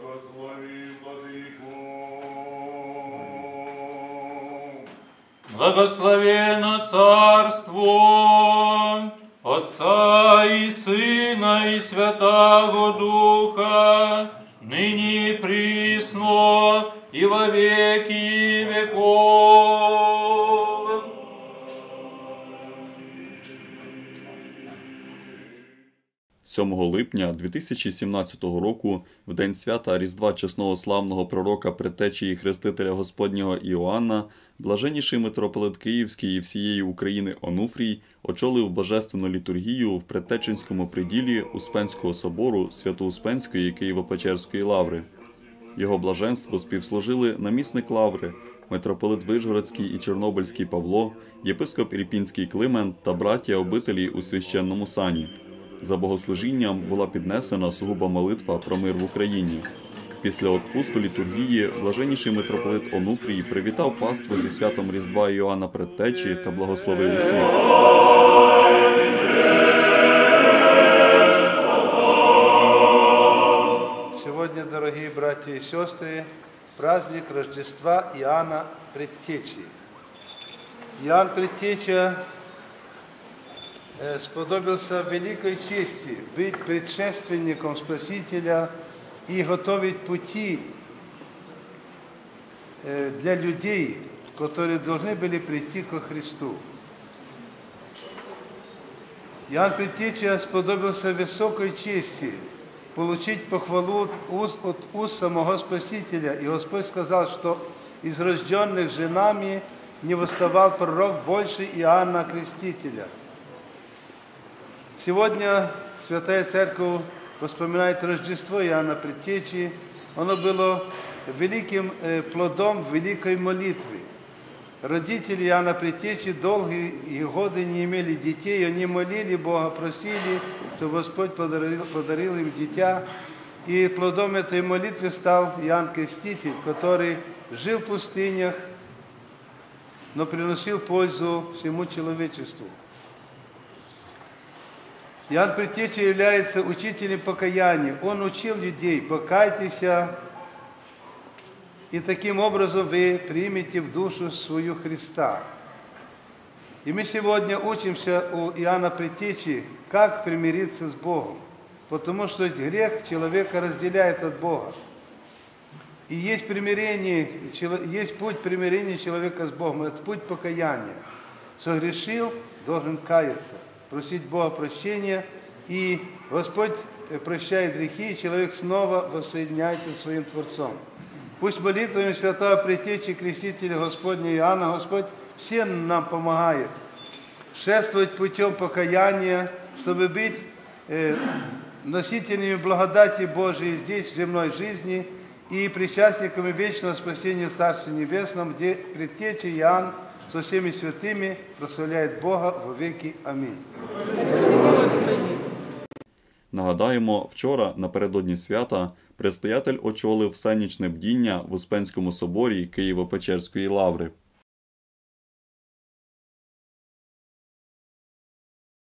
Благослови, Владыку. Благословенно Царство Отца и Сына и Святаго Духа, ныне и присно и во веки веков. 7 липня 2017 року, в день свята Різдва чесного славного пророка предтечії Хрестителя Господнього Іоанна, блаженніший митрополит Київський і всієї України Онуфрій очолив божественну літургію в предтеченському приділі Успенського собору Свято-Успенської Києво-Печерської лаври. Його блаженству співслужили намісник лаври, митрополит Вижгородський і Чорнобильський Павло, єпископ Ірпінський Климент та браття обителі у священному сані. За богослужінням була піднесена сугуба молитва про мир в Україні. Після отпусту літургії блаженніший митрополит Онуфрій привітав паству зі святом Різдва Іоанна Предтечі та благословив усіх. Сегодня, дорогие братья и сестры, праздник Рождества Иоанна Предтечи. Иоанн Предтеча сподобился великой чести быть предшественником Спасителя и готовить пути э, для людей, которые должны были прийти ко Христу. Иоанн Предтеча сподобился высокой чести получить похвалу от уст, от уст самого Спасителя. И Господь сказал, что из рожденных женами не восставал пророк больше Иоанна Крестителя. Сегодня Святая Церковь вспоминает Рождество Иоанна Предтечи. Оно было великим э, плодом великой молитвы. Родители Иоанна Предтечи долгие годы не имели детей, они молили Бога, просили, чтобы Господь подарил, подарил им дитя. И плодом этой молитвы стал Иоанн Креститель, который жил в пустынях, но приносил пользу всему человечеству. Иоанн Предтеча является учителем покаяния. Он учил людей, покайтесь, и таким образом вы примете в душу свою Христа. И мы сегодня учимся у Иоанна Предтечи, как примириться с Богом. Потому что грех человека разделяет от Бога. И есть примирение, есть путь примирения человека с Богом, это путь покаяния. Согрешил, должен каяться, просить Бога прощения, и Господь прощает грехи, и человек снова воссоединяется с своим Творцом. Пусть молитвами Святого Предтечи Крестителя Господня Иоанна Господь всем нам помогает шествовать путем покаяния, чтобы быть э, носителями благодати Божией здесь, в земной жизни, и причастниками вечного спасения в Царстве Небесном, где Предтеча Иоанн со всеми святыми прославляет Бога во веки. Аминь. Нагадаємо, вчора, напередодні свята, предстоятель очолив всенічне бдіння в Успенському соборі Києво-Печерської лаври.